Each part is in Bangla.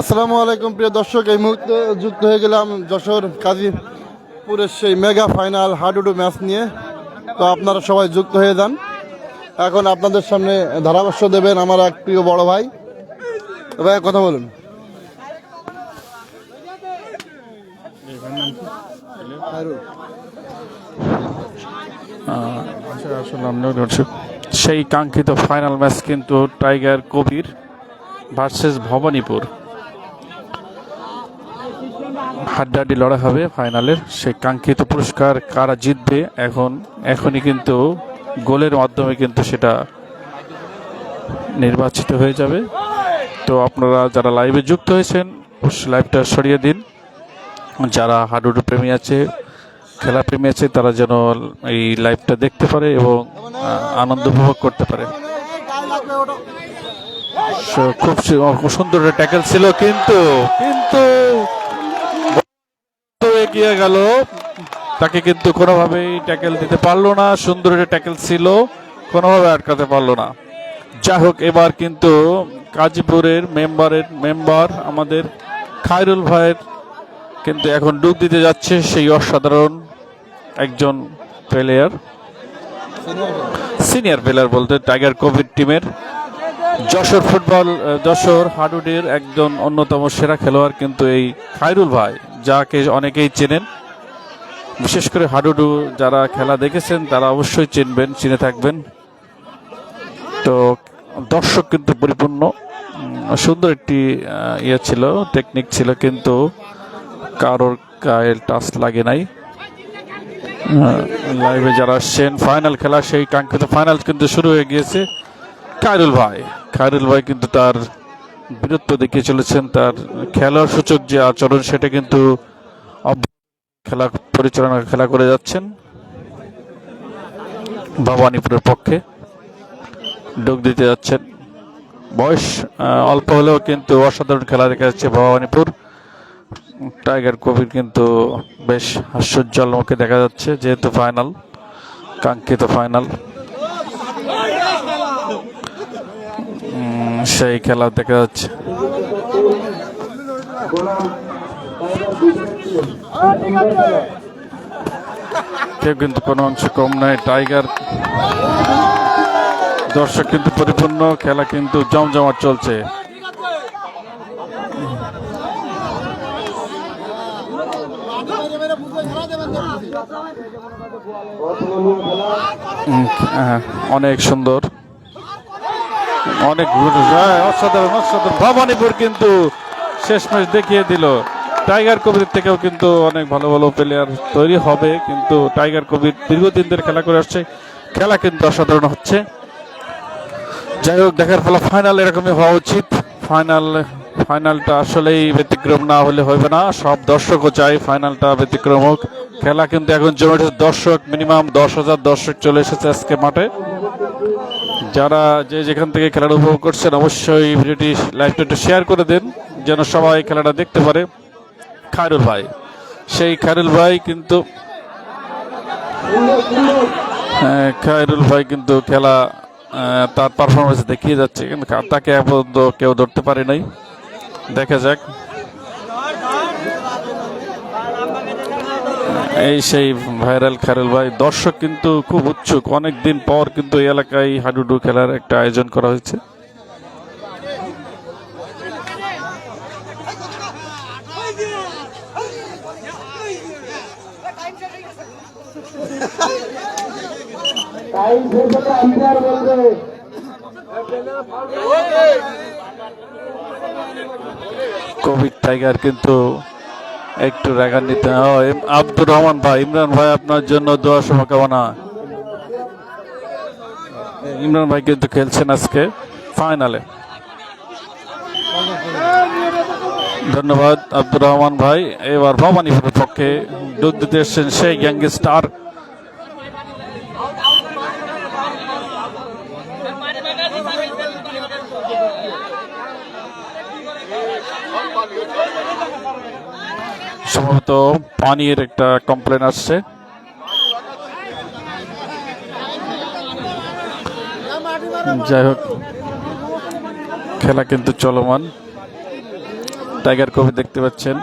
আসসালামু আলাইকুম প্রিয় দর্শক। এই মুহূর্তে যুক্ত হয়ে গেলাম যশোর কাজীপুরের সেই মেগা ফাইনাল হাডুডু ম্যাচ নিয়ে। তো আপনারা সবাই যুক্ত হয়ে যান। এখন আপনাদের সামনে ধারাভাষ্য দেবেন আমার এক প্রিয় বড় ভাই। ভাই কথা বলুন। আচ্ছা, আসলে দর্শক সেই কাঙ্ক্ষিত ফাইনাল ম্যাচ কিন্তু টাইগার কবির ভার্সেস ভবানীপুর হাড্ডাহাড্ডি লড়াই হবে ফাইনালের। সেই কাঙ্ক্ষিত পুরস্কার কারা জিতবে এখন, এখনই কিন্তু গোলের মাধ্যমে কিন্তু সেটা নির্বাচিত হয়ে যাবে। তো আপনারা যারা লাইভে যুক্ত হয়েছেন লাইভটা সরিয়ে দিন। যারা হাডুডু প্রেমী আছে, খেলা প্রেমী আছে, তারা যেন এই লাইভটা দেখতে পারে এবং আনন্দ উপভোগ করতে পারে। খুব সুন্দর ট্যাকেল ছিল, কিন্তু কিন্তু এগিয়ে গেল। তাকে কিন্তু কোনোভাবেই ট্যাকেল দিতে পারল না, সুন্দর ট্যাকেল ছিল, কোনোভাবে আটকাতে পারল না। যাই হোক, এবার কিন্তু কাজীপুরের মেম্বারের মেম্বার আমাদের খায়রুল ভাইয়ের কিন্তু এখন ডুব দিতে যাচ্ছে, সেই অসাধারণ একজন প্লেয়ার সিনিয়র প্লেয়ার বলতে টাইগার কোভিড টিমের যশোর ফুটবল যশোর হাডুডের একজন অন্যতম সেরা খেলোয়াড় কিন্তু এই খায়রুল ভাই, যাকে অনেকেই চেনেন। বিশেষ করে হাডুডু যারা খেলা দেখেছেন, তারা অবশ্যই চিনবেন, চিনে থাকবেন। তো দর্শক কিন্তু পরিপূর্ণ। সুন্দর একটি ইয়ে ছিল টেকনিক ছিল কিন্তু কারোর গায়ের টাচ লাগে নাই। লাইভে যারা আসছেন ফাইনাল খেলা, সেই কাঙ্ক্ষিত ফাইনাল কিন্তু শুরু হয়ে গিয়েছে। খায়রুল ভাই। খায়রুল ভাই কিন্তু তার বীরত্ব দেখিয়ে চলেছেন, তার খেলার সূচক যে আচরণ, সেটা কিন্তু খেলা পরিচালনা খেলা করে যাচ্ছেন ভবানীপুরের পক্ষে। ডোক দিতে যাচ্ছেন। বয়স অল্প হলেও কিন্তু অসাধারণ খেলা দেখা যাচ্ছে ভবানীপুর। টাইগার কবির কিন্তু বেশ হাস্যোজ্জ্বল মুখে দেখা যাচ্ছে, যেহেতু ফাইনাল, কাঙ্ক্ষিত ফাইনাল। সেই খেলা দেখা যাচ্ছে। কেউ কিন্তু কোনো অংশ কম নয়। টাইগার দর্শক কিন্তু পরিপূর্ণ খেলা কিন্তু জমজমাট চলছে। হ্যাঁ, অনেক সুন্দর। অনেক হ্যাঁ, অসাধারণ অসাধারণ। ভবানীপুর কিন্তু শেষ ম্যাচ দেখিয়ে দিল। টাইগার কবির থেকেও কিন্তু অনেক ভালো ভালো প্লেয়ার তৈরি হবে কিন্তু টাইগার কবির দীর্ঘদিন ধরে খেলা করে আসছে। খেলা কিন্তু অসাধারণ হচ্ছে। যাই হোক দেখার ফলে ফাইনাল এরকমই হওয়া উচিত। ফাইনাল ফাইনালটা আসলেই ব্যতিক্রম না হলে হবে না। সব দর্শকও চাই ফাইনালটা ব্যতিক্রম হোক। খেলা কিন্তু এখন জমে দর্শক মিনিমাম দশ হাজার দর্শক চলে এসেছে আজকে মাঠে। যারা যে যেখান থেকে খেলাটা উপভোগ করছেন, অবশ্যই ভিডিওটি লাইভটা একটু শেয়ার করে দেন, যেন সবাই খেলাটা দেখতে পারে। খায়রুল ভাই, সেই খায়রুল ভাই কিন্তু খায়রুল ভাই কিন্তু খেলা তার পারফরমেন্স দেখিয়ে যাচ্ছে, কিন্তু তাকে এখন পর্যন্ত কেউ ধরতে পারে নাই। দেখা যাক। এই সেই ভাইরাল খায়রুল ভাই, দর্শক কিন্তু খুব উৎসুক। অনেক দিন পর কিন্তু এই এলাকায় হাডুডু খেলার একটা আয়োজন করা হয়েছে। কোভিড টাইগার কিন্তু একটু রাগান্বিত। আব্দুর রহমান ভাই, ইমরান ভাই, আপনার জন্য দোয়া শুভকামনা। ইমরান ভাই কিন্তু খেলছেন আজকে, ফাইনালে। ধন্যবাদ আব্দুর রহমান ভাই। এবার ভবানীপুরের পক্ষে যোগ দিতে এসছেন সেই গ্যাংস্টার সম্ভবত পানির একটা কমপ্লেন আসছে। যাই হোক খেলা কিন্তু চলমান। টাইগার কবি দেখতে পাচ্ছেন।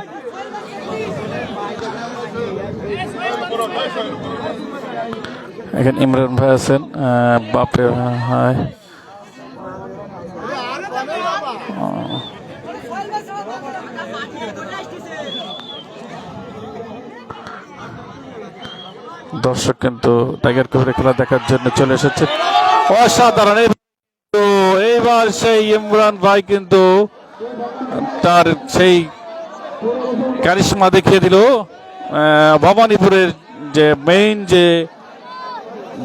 এখানে ইমরান ভাই আছেন। আহ, বাপরে ভাই দর্শক কিন্তু টাইগার কবির খেলা দেখার জন্য চলে এসেছে। অসাধারণ। এইবার সেই ইমরান ভাই কিন্তু তার সেই কারিশমা দেখিয়ে দিল। ভবানীপুরের যে মেইন যে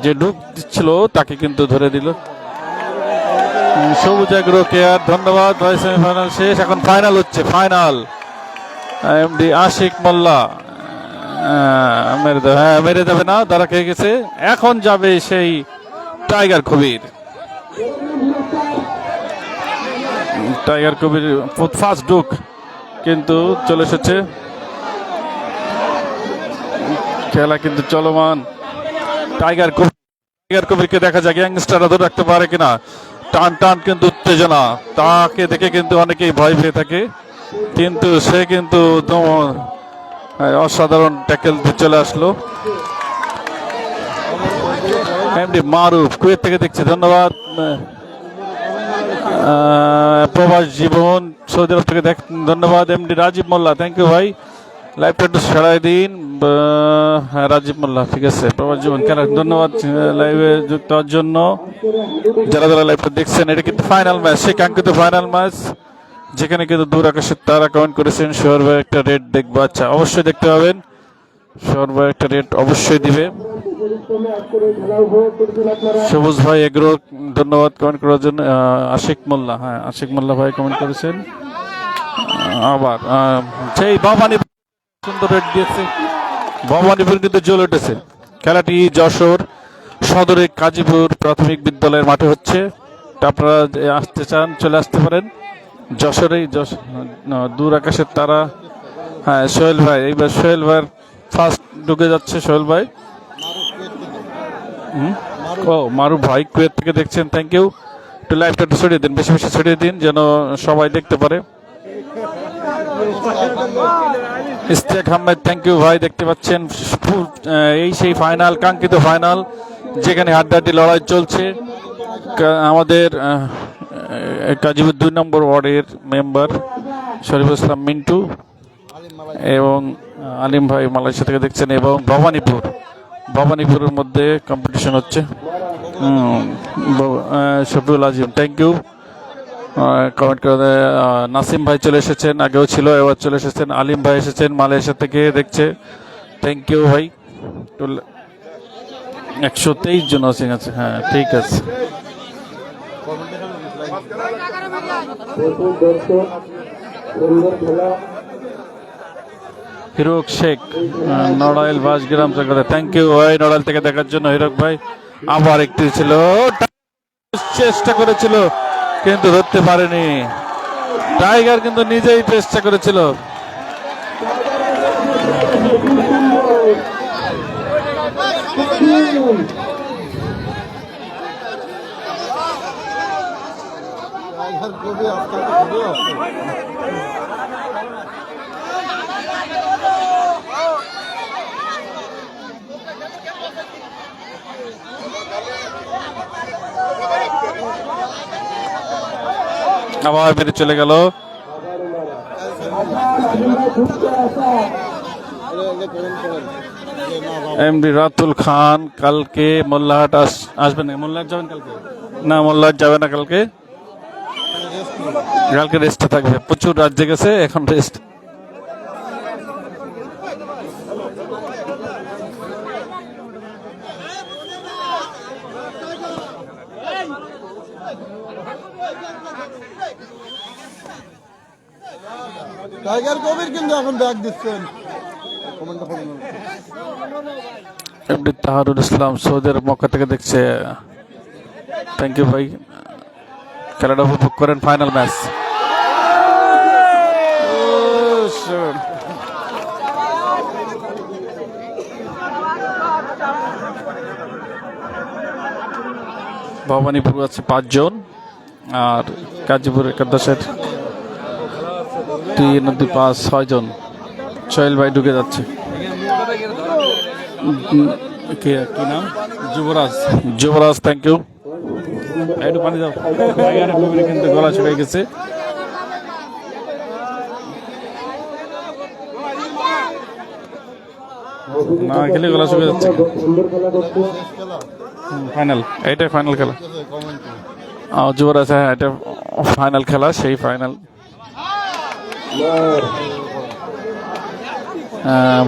যে ঢুক দিচ্ছিল, তাকে কিন্তু ধরে দিল। সবুজ আগ্রো কেয়ার, ধন্যবাদ ভাই সেমিফাইনাল শেষ। এখন ফাইনাল হচ্ছে ফাইনাল এমডি আশিক মোল্লা। মেরে দেবে। হ্যাঁ মেরে দেবে না তারা খেয়ে গেছে। এখন যাবে সেই Tiger Kabir. Tiger Kabir first ডুক কিন্তু চলে এসেছে। খেলা কিন্তু চলমান। টাইগার কবির টাইগার কবিরকে দেখা যায় গ্যাংস্টাররা ধরে রাখতে পারে কিনা। টান টান কিন্তু উত্তেজনা। তাকে দেখে কিন্তু অনেকেই ভয় পেয়ে থাকে। কিন্তু সে কিন্তু হ্যাঁ, অসাধারণ ট্যাকেল দিয়ে চলে আসলো। এমডি মারুফ, কুয়েত থেকে দেখছি, ধন্যবাদ। প্রবাস জীবন, সৌদি আরব থেকে দেখ, ধন্যবাদ MD Rajib Molla thank you ভাই। লাইভটা একটু সারাই দিন হ্যাঁ রাজীব মোল্লা, ঠিক আছে, প্রবাস জীবন, কেন, ধন্যবাদ লাইভে যুক্ত হওয়ার জন্য। যারা যারা লাইভটা দেখছেন, এটা কিন্তু ফাইনাল ম্যাচ সেই কাঙ্ক্ষিত ফাইনাল ম্যাচ যেখানে কিন্তু দূর আকাশের তারা কমেন্ট করেছেন শোর ভাই একটা রেট দেখব। আচ্ছা অবশ্যই দেখতে পাবেন। শোর ভাই একটা রেট অবশ্যই দিবে। সবুজ ভাই এগ্রো, ধন্যবাদ কমেন্ট করার জন্য। আশিক মোল্লা হ্যাঁ আশিক মোল্লা ভাই কমেন্ট করেছেন। আবার সেই ভবানী সুন্দর রেট দিয়েছে। ভবানীপুর কিন্তু জ্বলে উঠেছে। খেলাটি যশোর সদরে কাজীপুর প্রাথমিক বিদ্যালয়ের মাঠে হচ্ছে। আপনারা আসতে চান, চলে আসতে পারেন। যশোরেই যশ দূর আকাশের তারা। হ্যাঁ সোহেল ভাই, এইবার সোহেল ভাইয়ের ফার্স্ট ঢুকে যাচ্ছে সোহেল ভাই? ও মারু ভাই, কুয়েত থেকে দেখছেন থ্যাংক ইউ একটু লাইভটা একটু ছড়িয়ে দিন, বেশি বেশি ছড়িয়ে দিন, যেন সবাই দেখতে পারে। ইস্তেক আহমেদ থ্যাংক ইউ ভাই, দেখতে পাচ্ছেন। এই সেই ফাইনাল কাঙ্ক্ষিত ফাইনাল যেখানে হাড্ডাহাড্ডি লড়াই চলছে। আমাদের আহ, দুই নম্বর ওয়ার্ডের মেম্বার শরীফুল ইসলাম মিন্টু এবং আলিম ভাই মালয়েশিয়া থেকে দেখছেন এবং ভবানীপুর। ভবানীপুরের মধ্যে কম্পিটিশন হচ্ছে। Shafiul Azim thank you comment করে নাসিম ভাই চলে এসেছেন আগেও ছিল এবার চলে এসেছেন। আলিম ভাই এসেছেন মালয়েশিয়া থেকে দেখছে। থ্যাংক ইউ ভাই। একশো তেইশ জন আছে হ্যাঁ ঠিক আছে। হিরক শেখ নড়াইল বাসগ্রাম থেকে থ্যাংক ইউ ভাই নড়াইল থেকে দেখার জন্য। হিরক ভাই আবার একটি ছিল। চেষ্টা করেছিল কিন্তু ধরতে পারেনি। টাইগার কিন্তু নিজেই চেষ্টা করেছিল। খুবই আস্তে আস্তে খুবই আস্তে আবার বেরিয়ে চলে গেল। এমডি রাতুল খান কালকে মোল্লাহাট আস- আসবেন মোল্লাহাট যাবেন কালকে? না, মোল্লাহাট যাবে না কালকে। কালকে রেস্টে থাকবে। প্রচুর রাজ্যে গেছে এখন রেস্ট টাইগার কবির কিন্তু এখন ব্যাগ দিচ্ছেন। এমডি তাহারুল ইসলাম সৌদি আরব মক্কা থেকে দেখছে। থ্যাংক ইউ ভাই। খেলাটা উপভোগ করেন ফাইনাল ম্যাচ। ভবানীপুর আছে পাঁচজন আর গাজীপুর একাদশের তিন দুই পাঁচ ছয় জন সোহেল ভাই ঢুকে যাচ্ছে। কে কি নাম? যুবরাজ। যুবরাজ থ্যাংক ইউ একটু পানি দাও। টাইগারের কবির কিন্তু গলা শুকিয়ে গেছে। না, খেলে গলা শুকিয়ে যাচ্ছে। ফাইনাল এইটাই ফাইনাল খেলা। যুবরাজ হ্যাঁ এটা ফাইনাল খেলা, সেই ফাইনাল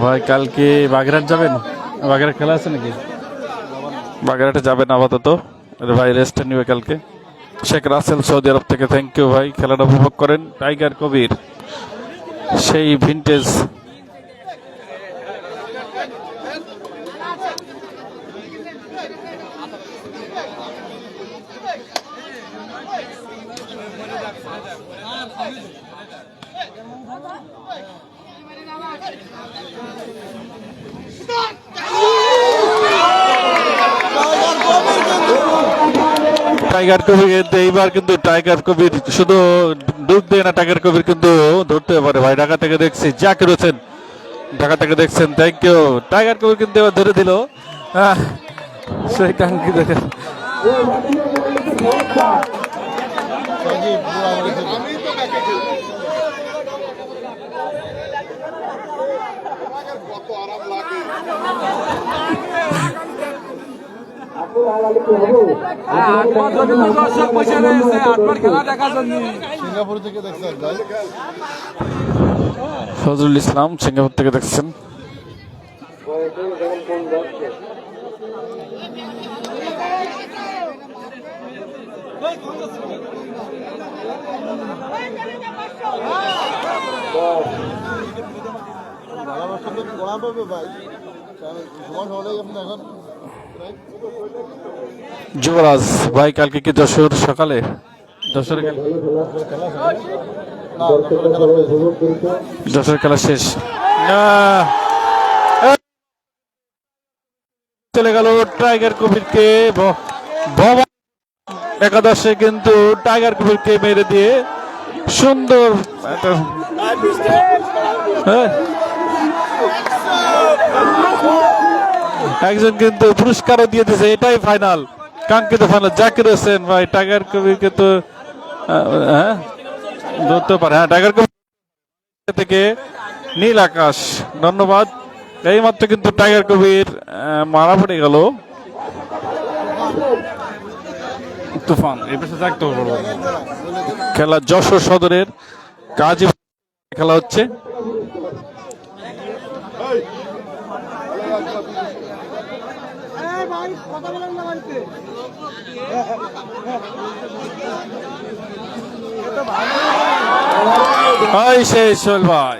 ভাই, কালকে বাগেরহাট যাবেন? বাগেরহাট খেলা আছে নাকি? বাগেরহাটে যাবেন আপাতত। ভাই রেস্ট নিবে কালকে। শেখ রাসেল সৌদি আরব থেকে থ্যাংক ইউ ভাই। খেলাটা উপভোগ করেন। টাইগার কবির সেই ভিনটেজ টাইগার কবি কিন্তু এইবার কিন্তু টাইগার কবির শুধু ডুব দেয় না টাইগার কবির কিন্তু ধরতে পারে ভাই ঢাকা থেকে দেখছি জাকির হোসেন ঢাকা থেকে দেখছেন থ্যাংক ইউ টাইগার কবির কিন্তু এবার ধরে দিল হ্যাঁ সেই কাঙ্ক্ষিত বসে রয়েছে আপনার খেলা দেখার জন্য সিঙ্গাপুর থেকে দেখছেন ভাই ফজলুল ইসলাম সিঙ্গাপুর থেকে দেখছেন। ভাই সময় আপনি এখন যুবরাজ, ভাই, কালকে কি যশোর সকালে? যশোর যশোর খেলা শেষ। চলে গেল টাইগার কবিরকে একাদশে কিন্তু টাইগার কবিরকে মেরে দিয়ে সুন্দর হ্যাঁ। একজন কিন্তু পুরস্কারও দিয়ে দিয়েছে, এটাই ফাইনাল কাঙ্ক্ষিত ফাইনাল জাকির হোসেন ভাই, টাইগার কবিরকে তো হ্যাঁ? ধরতে পারে হ্যাঁ টাইগার কবির থেকে নীল আকাশ, ধন্যবাদ। এই মাত্র কিন্তু টাইগার কবির মারা পড়ে গেল। তুফান, এই খেলা যশোর সদরের কাজী খেলা হচ্ছে। হাই সেই সোহেল ভাই।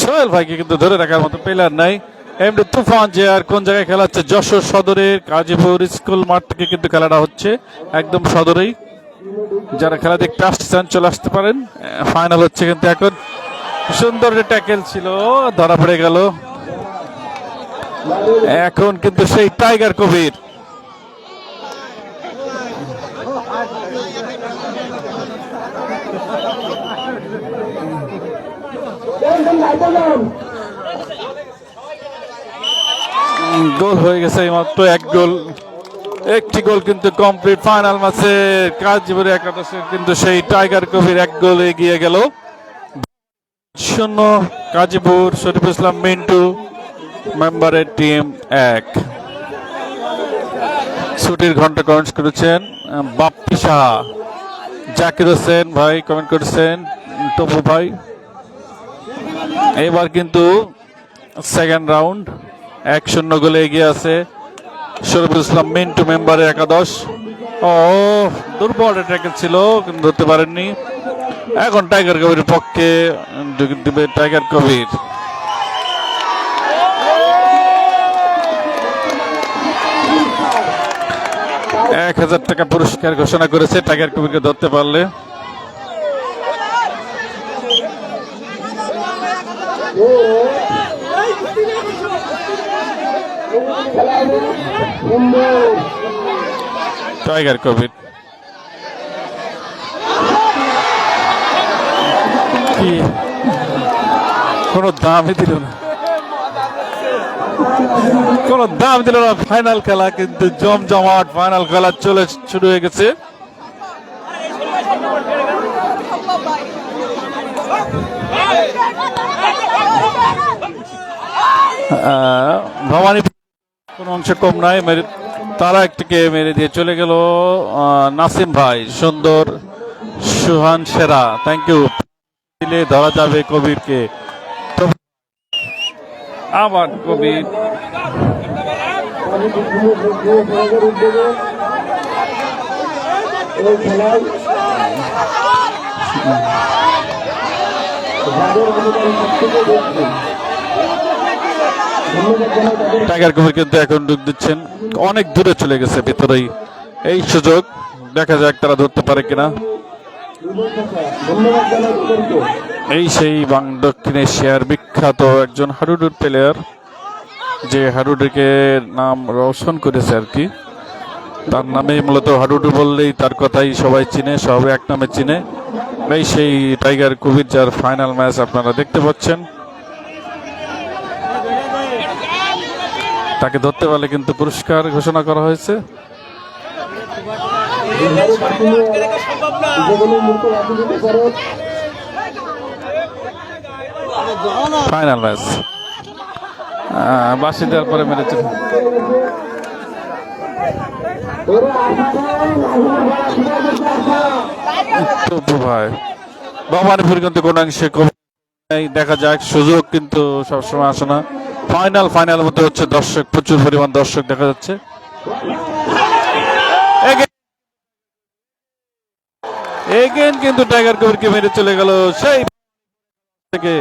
সোহেল ভাইকে কিন্তু ধরে রাখার মতো প্লেয়ার নাই। এমনি তুফান যে আর কোন জায়গায় খেলা হচ্ছে যশোর সদরের কাজীপুর স্কুল মাঠ থেকে কিন্তু খেলাটা হচ্ছে একদম সদরেই। যারা খেলা দেখতে আসতে চান, চলে আসতে পারেন। ফাইনাল হচ্ছে কিন্তু এখন। সুন্দর যে ট্যাকেল ছিল, ধরা পড়ে গেল। এখন কিন্তু সেই টাইগার কবির। গোল হয়ে গেছে মাত্র এক গোল। একটি গোল কিন্তু কমপ্লিট ফাইনাল ম্যাচে কাজীপুর একাদশের কিন্তু সেই টাইগার কবির এক গোল এগিয়ে গেল। শূন্য কাজীপুর শরীফ ইসলাম, মিন্টু মেম্বারের টিম এক। ছুটির ঘণ্টা কমেন্ট করেছেন, বাপ্পি সাহা জাকির হোসেন ভাই কমেন্ট করেছেন, টপু ভাই। এবার কিন্তু সেকেন্ড রাউন্ড এক শূন্য গোলে এগিয়ে আছে শরীফুল ইসলাম, মিন্টু মেম্বারের একাদশ। ও, দুর্বল ট্যাকেল ছিল, কিন্তু ধরতে পারেননি। এখন টাইগার কবির পক্ষে দিবে টাইগার কবির এক হাজার টাকা পুরস্কার ঘোষণা করেছে টাইগার কবিরকে ধরতে পারলে। টাইগার কবির কি? কোনো দামই দিল না। কোনো দাম দিল না। ফাইনাল খেলা কিন্তু জমজমাট ফাইনাল খেলা চলে, শুরু হয়ে গেছে। ভবানী কোন অংশে কম নাই মেরে তারা একটিকে মেরে দিয়ে চলে গেল নাসিম ভাই সুন্দর সুহান সেরা। থ্যাংক ইউ দিলে ধরা যাবে কবিরকে। আবার কবির। খেলায় টাইগার কবির কিন্তু এখন ডুব দিচ্ছেন। অনেক দূরে চলে গেছে ভিতরেই এই সুযোগ দেখা যাক তারা ধরতে পারে কিনা। এই সেই বাং দক্ষিণ এশিয়ার বিখ্যাত একজন হাডুডুর প্লেয়ার যে হাডুডুকে নাম রোশন করেছে আর কি। তার নামে মূলত হাডুডু বললেই তার কথাই সবাই চিনে, সবাই এক নামে চিনে। এই সেই টাইগার কুবির যার ফাইনাল ম্যাচ আপনারা দেখতে পাচ্ছেন। তাকে ধরতে পারলে কিন্তু পুরস্কার ঘোষণা করা হয়েছে ফাইনাল ম্যাচ বাসি দেওয়ার পরে মেরেছে ভাই ভবানীপুর কিন্তু কোন অংশে। দেখা যাক, সুযোগ কিন্তু সবসময় আসে না। ফাইনাল ফাইনাল মতো হচ্ছে দর্শক, প্রচুর পরিমাণ দর্শক দেখা যাচ্ছে। এগেন কিন্তু টাইগার কবিরকে মেরে চলে গেল, সেই থেকে।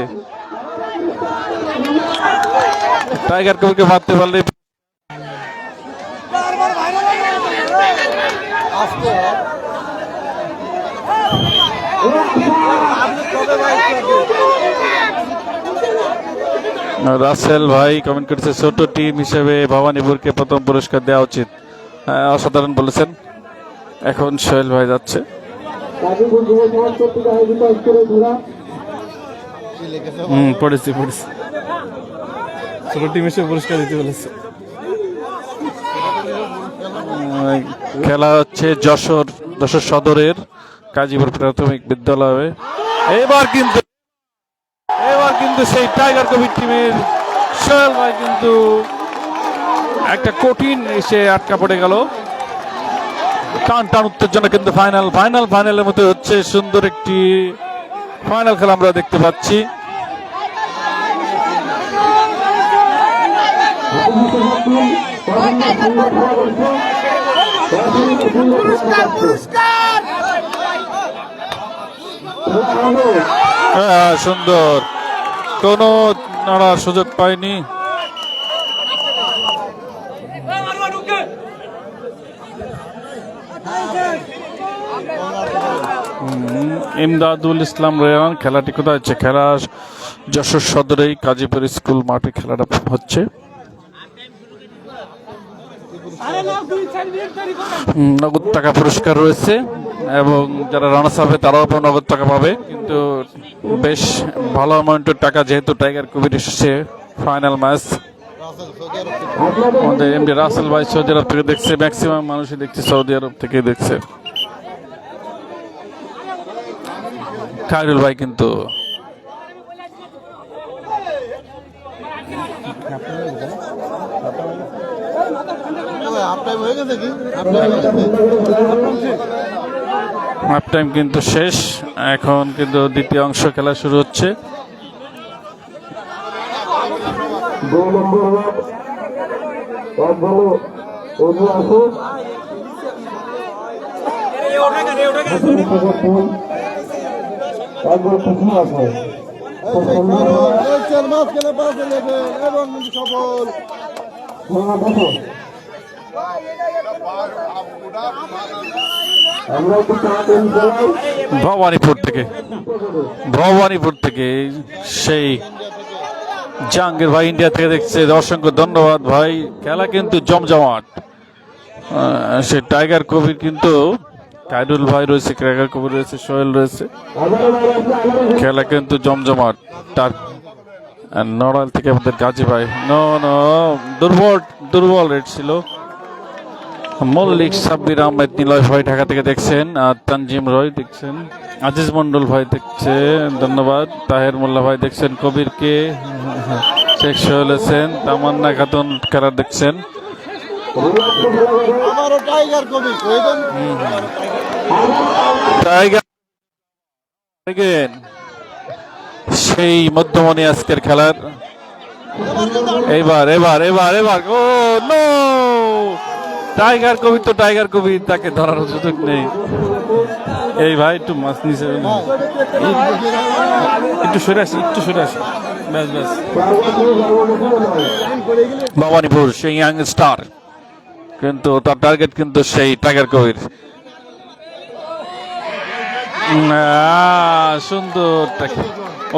টাইগার কবিরকে মারতে পারলে রাসেল ভাই কমেন্ট করেছে ছোট টিম হিসেবে ভবানীপুরকে প্রথম পুরস্কার দেওয়া উচিত। হ্যাঁ, অসাধারণ বলেছেন। এখন সোহেল ভাই যাচ্ছে। হুম পড়েছি পড়েছি। ছোট টিম হিসেবে পুরস্কার দিতে বলেছে। খেলা হচ্ছে যশোর যশোর সদরের কাজীপুর প্রাথমিক বিদ্যালয়ে। এবার কিন্তু এবার কিন্তু সেই টাইগার কবির টিমের সোহেল ভাই কিন্তু একটা কঠিন এসে আটকা পড়ে গেল। টান টান উত্তেজনা কিন্তু ফাইনাল ফাইনাল ফাইনালের মতো হচ্ছে সুন্দর একটি ফাইনাল খেলা আমরা দেখতে পাচ্ছি। হ্যাঁ সুন্দর। কোনো নাড়ার সুযোগ পায়নি। ইমদাদুল ইসলাম রেয়ান, খেলাটি কোথায় হচ্ছে? খেলা যশোর সদরেই কাজীপুর স্কুল মাঠে খেলাটা হচ্ছে। নগদ টাকা পুরস্কার রয়েছে। এবং যারা রানার্স হবে, তারাও নগদ টাকা পাবে। কিন্তু বেশ ভালো অ্যামাউন্টের টাকা, যেহেতু টাইগার কবির এসেছে ফাইনাল ম্যাচ আমাদের এমডি রাসেল ভাই সৌদি আরব থেকে দেখছে ম্যাক্সিমাম মানুষই দেখছে, সৌদি আরব থেকে দেখছে। খায়রুল ভাই কিন্তু টাইম হয়ে গেছে কি? টাইম হয়ে গেছে? হাফ টাইম কিন্তু শেষ। এখন কিন্তু দ্বিতীয় অংশ খেলা শুরু হচ্ছে। এবং সফল ভবানীপুর থেকে ভবানীপুর থেকে সেই জাহাঙ্গীর ভাই ইন্ডিয়া থেকে দেখছে। অসংখ্য ধন্যবাদ ভাই। খেলা কিন্তু জমজমাট। সে টাইগার কবির কিন্তু কাইরুল ভাই রয়েছে ক্র্যাকার কবির রয়েছে, সোহেল রয়েছে। খেলা কিন্তু জমজমাট। তার আর নড়াইল থেকে আমাদের গাজী ভাই। ন, নো, দুর্বল দুর্বল রেট ছিল। মল্লিক সাব্বির আহমেদ নিলয় ভাই ঢাকা থেকে দেখছেন আর তানজিম রয় দেখছেন আজিজ মন্ডল ভাই দেখছে ধন্যবাদ। তাহের মোল্লা ভাই দেখছেন কবিরকে শেখ সোহেল হোসেন তামান্না খাতুন খেলা দেখছেন। সেই মধ্যমণি আজকের খেলার। এবার এবার এবার এবার ও নো! টাইগার কবি তো টাইগার কবি, তাকে ধরার সুযোগ নেই। এই ভাই, একটু মাছ নিচে একটু সরে আসি, একটু সরে আসি। ব্যাস ব্যাস। ভবানীপুর, সেই ইয়াং স্টার কিন্তু তার টার্গেট কিন্তু সেই টাইগার কবির। সুন্দর টাকে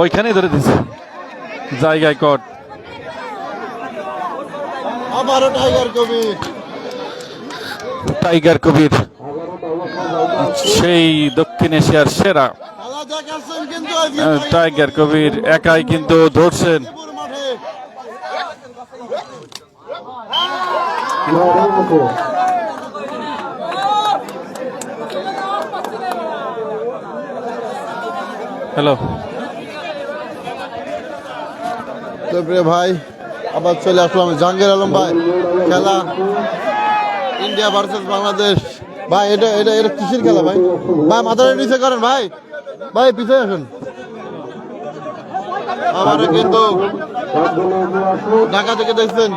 ওইখানেই ধরে দিছে। জায়গায় কট আমারও টাইগার কবি। টাইগার কবির, সেই দক্ষিণ এশিয়ার সেরা টাইগার কবির একাই কিন্তু ধরছেন। হ্যালো তো প্রিয় ভাই, আবার চলে আসলাম জাহাঙ্গীর আলম ভাই, খেলা। India versus Bangladesh. ভাই, এটা এটা এটা কিসের খেলা ভাই? ভাই মাথাটা নিচে করেন ভাই। ভাই, পিছিয়ে আসেন। আমারও কিন্তু ঢাকা থেকে দেখছেন।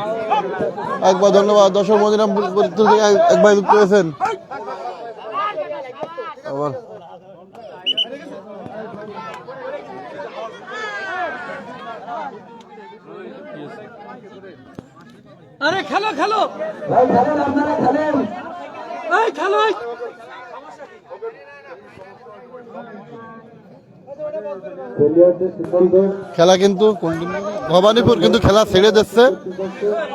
একবার ধন্যবাদ। দর্শক মদিনা পরিচিত থেকে একবার যুক্ত হয়েছেন আবার। আরে খেলো খেলো। ভাই খেলেন আপনারা খেলেন এই। খেলো খেলা কিন্তু ভবানীপুর কিন্তু খেলা ছেড়ে দিচ্ছে।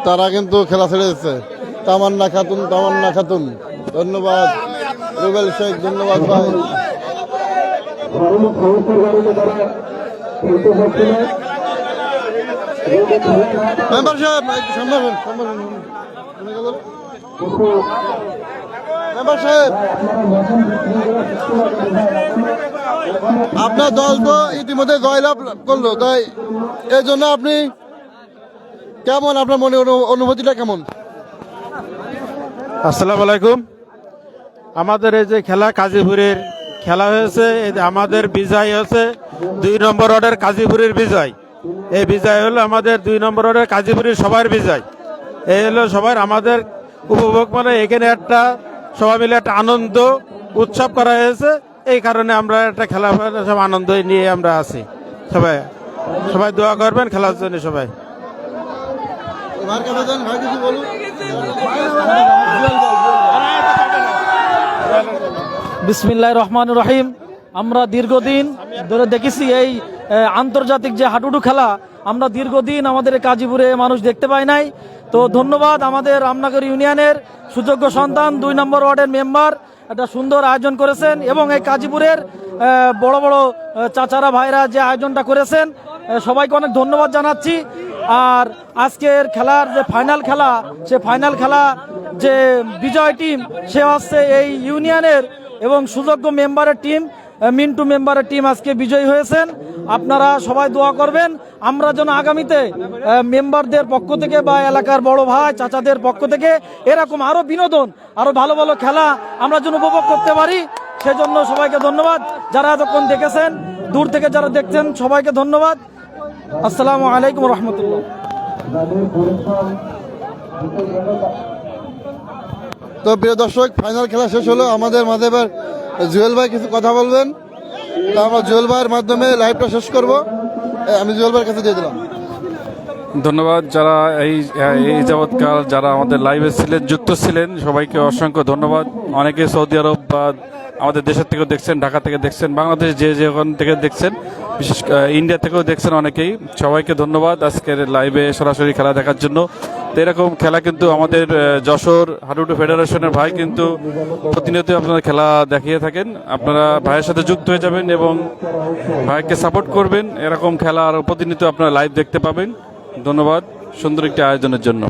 তারা কিন্তু খেলা ছেড়ে দিচ্ছে। তামান্না খাতুন তামান্না খাতুন। ধন্যবাদ। রুবেল শেখ ধন্যবাদ ভাই শারীরিক সমস্যার কারণে তারা খেলতে পারছে না এবং খেলা না সাহেব আপনারা দল তো ইতিমধ্যে জয়লাভ করল, তাই এই জন্য আপনি কেমন, আপনার মনে অনু- অনুভূতিটা কেমন? আসসালামু আলাইকুম। আমাদের এই যে খেলা, কাজীপুরের খেলা হয়েছে আমাদের বিজয় হয়েছে, দুই নম্বর ওয়ার্ডের কাজীপুরের বিজয়। এই বিজয় হলো আমাদের দুই নম্বরের কাজীপুরের সবার বিজয়। এই হলো সবার আমাদের উপভোগ মানে এখানে একটা সবাই মিলে একটা আনন্দ, উৎসব করা হয়েছে। এই কারণে আমরা একটা খেলা সব আনন্দ নিয়ে আমরা আছি। সবাই সবাই দোয়া করবেন খেলার জন্য সবাই। বিসমিল্লাহ রহমান রহিম। আমরা দীর্ঘদিন ধরে দেখেছি এই আন্তর্জাতিক যে হাডুডু খেলা, আমরা দীর্ঘদিন আমাদের কাজীপুরে মানুষ দেখতে পাই নাই। তো ধন্যবাদ আমাদের রামনগর ইউনিয়নের সুযোগ্য সন্তান, দুই নম্বর ওয়ার্ডের মেম্বার, একটা সুন্দর আয়োজন করেছেন এবং এই কাজীপুরের বড় বড় চাচারা ভাইরা যে আয়োজনটা করেছেন সবাইকে অনেক ধন্যবাদ জানাচ্ছি। আর আজকের খেলার যে ফাইনাল খেলা, সে ফাইনাল খেলা যে বিজয় টিম সে হচ্ছে এই ইউনিয়নের এবং সুযোগ্য মেম্বারের টিম মিন্টু মেম্বারের টিম আজকে বিজয়ী হয়েছেন। আপনারা সবাই দোয়া করবেন। আমরা যেন আগামীতে মেম্বারদের পক্ষ থেকে বা এলাকার বড় ভাই, চাচাদের পক্ষ থেকে এরকম আরও বিনোদন, আরও ভালো ভালো খেলা আমরা যেন উপভোগ করতে পারি। সেজন্য সবাইকে ধন্যবাদ। যারা এতক্ষণ দেখেছেন, দূর থেকে যারা দেখছেন, সবাইকে ধন্যবাদ। আসসালামু আলাইকুম রহমতুল্লাহ। তো প্রিয় দর্শক ফাইনাল খেলা শেষ হলো। আমাদের মাঝে এবার জুয়েল ভাই কিছু কথা বলবেন? তা আমরা জুয়েল ভাইয়ের মাধ্যমে লাইভটা শেষ করব। আমি জুয়েল ভাইয়ের কাছে দিয়ে দিলাম। ধন্যবাদ যারা এই এই যাবৎকাল যারা আমাদের লাইভে ছিলেন, যুক্ত ছিলেন, সবাইকে অসংখ্য ধন্যবাদ। অনেকে সৌদি আরব বা আমাদের দেশের থেকেও দেখছেন, ঢাকা থেকে দেখছেন, বাংলাদেশ যে যে ওখান থেকে দেখছেন, বিশেষ ইন্ডিয়া থেকেও দেখছেন অনেকেই। সবাইকে ধন্যবাদ আজকের লাইভে সরাসরি খেলা দেখার জন্য। এরকম খেলা কিন্তু আমাদের যশোর হাডুডু ফেডারেশনের ভাই কিন্তু প্রতিনিয়ত আপনারা খেলা দেখিয়ে থাকেন। আপনারা ভাইয়ের সাথে যুক্ত হয়ে যাবেন এবং ভাইকে সাপোর্ট করবেন। এরকম খেলা আরও প্রতিনিয়ত আপনারা লাইভ দেখতে পাবেন। ধন্যবাদ। সুন্দর একটি আয়োজনের জন্য।